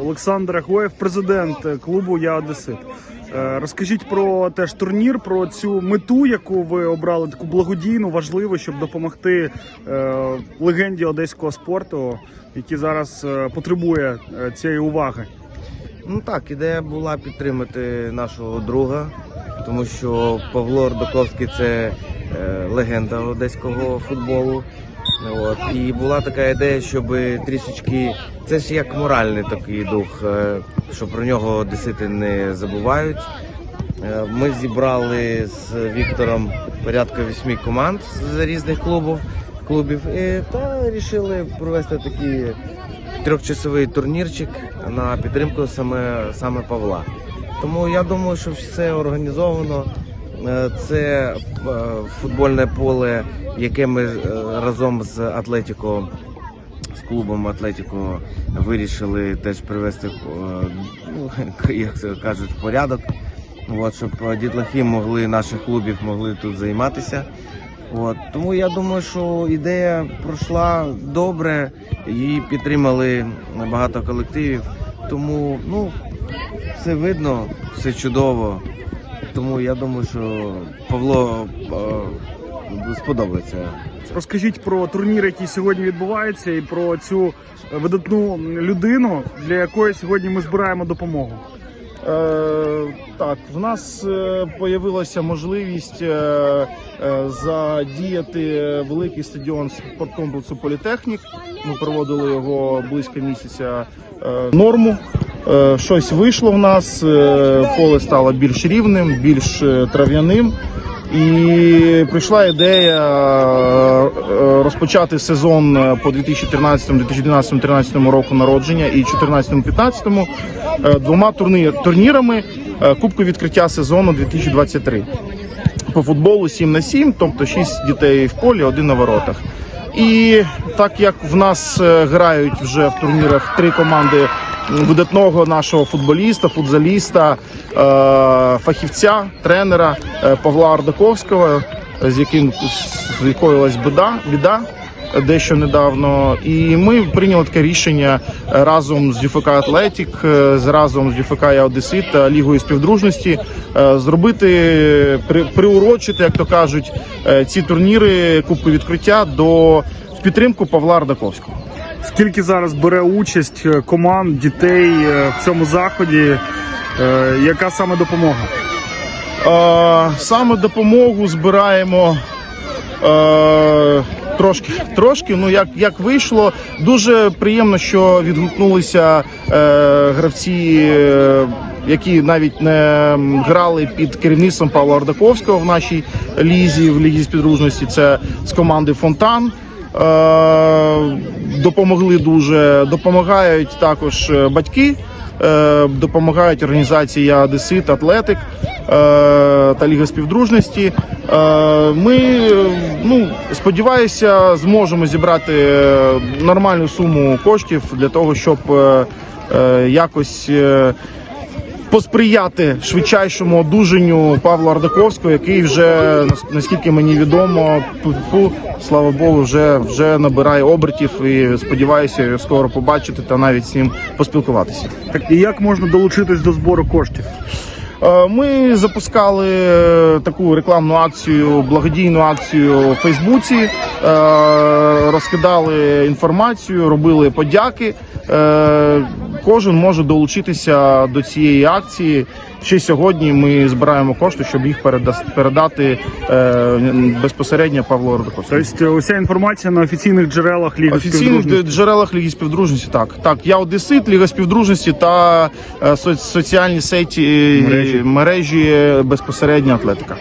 Олександр Ахоєв, президент клубу Я Одесит. Е, Розкажіть про теж турнір, про цю мету, яку ви обрали, таку благодійну, важливу, щоб допомогти е, легенді одеського спорту, який зараз е, потребує е, цієї уваги. Ну так, ідея була підтримати нашого друга, тому що Павло Ордаковський це е, легенда одеського футболу. От. І була така ідея, щоб трішечки, це ж як моральний такий дух, е, що про нього одесити не забувають. Е, Ми зібрали з Віктором порядка вісьми команд з різних клубів, клубів та вирішили провести такий трьохчасовий турнірчик на підтримку саме, саме Павла. Тому я думаю, що все організовано. Е, Це е, футбольне поле, яке ми е, разом з Атлетіко, з клубом Атлетіко вирішили теж привести, ну, як це кажуть, в порядок. От, щоб дітлахи могли наших клубів могли тут займатися. От. Тому я думаю, що ідея пройшла добре, її підтримали багато колективів. Тому ну, все видно, все чудово. Тому я думаю, що Павло е, сподобається. Розкажіть про турнір, який сьогодні відбувається, і про цю видатну людину, для якої сьогодні ми збираємо допомогу. Е, так, в нас е, можливість е, е, задіяти великий стадіон спорткомплексу Політехнік. Ми проводили його близько місяця е, норму. Е, щось вийшло в нас, е, поле стало більш рівним, більш е, трав'яним. І прийшла ідея розпочати сезон по 2013, 2012, 2013 року народження і 2014-2015 е, двома турнір, турнірами Кубку відкриття сезону 2023. По футболу 7 на 7, тобто 6 дітей в полі, один на воротах. І так як в нас е, грають вже в турнірах три команди видатного нашого футболіста, футзаліста, е, фахівця, тренера е, Павла Ардаковського, з яким скоїлась біда, біда дещо недавно. І ми прийняли таке рішення е, разом з ЮФК Атлетік, е, з разом з ЮФК «Я Одесит та Лігою співдружності е, зробити при- приурочити, як то кажуть, е, ці турніри Кубку відкриття до в підтримку Павла Ардаковського. Скільки зараз бере участь е, команд, дітей е, в цьому заході? Е, Яка саме допомога? Е, Саме допомогу збираємо е, трошки, трошки. Ну як, як вийшло, дуже приємно, що відгукнулися е, гравці, е, які навіть не грали під керівництвом Павла Ордаковського в нашій лізі, в лізі співдружності. Це з команди Фонтан. Е, допомогли дуже, допомагають також е, батьки, допомагають організації «Я Одесит, Атлетик е, та Ліга співдружності. Е, Ми е, ну сподіваюся, зможемо зібрати е, нормальну суму коштів для того, щоб е, е, якось. Посприяти швидчайшому одужанню Павла Ардаковського, який вже наскільки мені відомо, пу-пу, слава Богу, вже вже набирає обертів і сподіваюся його скоро побачити та навіть з ним поспілкуватися. Так, і як можна долучитись до збору коштів? Е, Ми запускали е, таку рекламну акцію, благодійну акцію у Фейсбуці, розкидали інформацію, робили подяки. Е, Кожен може долучитися до цієї акції. Ще сьогодні ми збираємо кошти, щоб їх передати е, безпосередньо Павлу Ордаковському. Тобто уся інформація на офіційних джерелах Ліги Офіційних джерелах Ліги співдружності, так. Так, я Одесит, Ліга співдружності та е, соціальні сеті е, Мережі. мережі безпосередньо атлетика.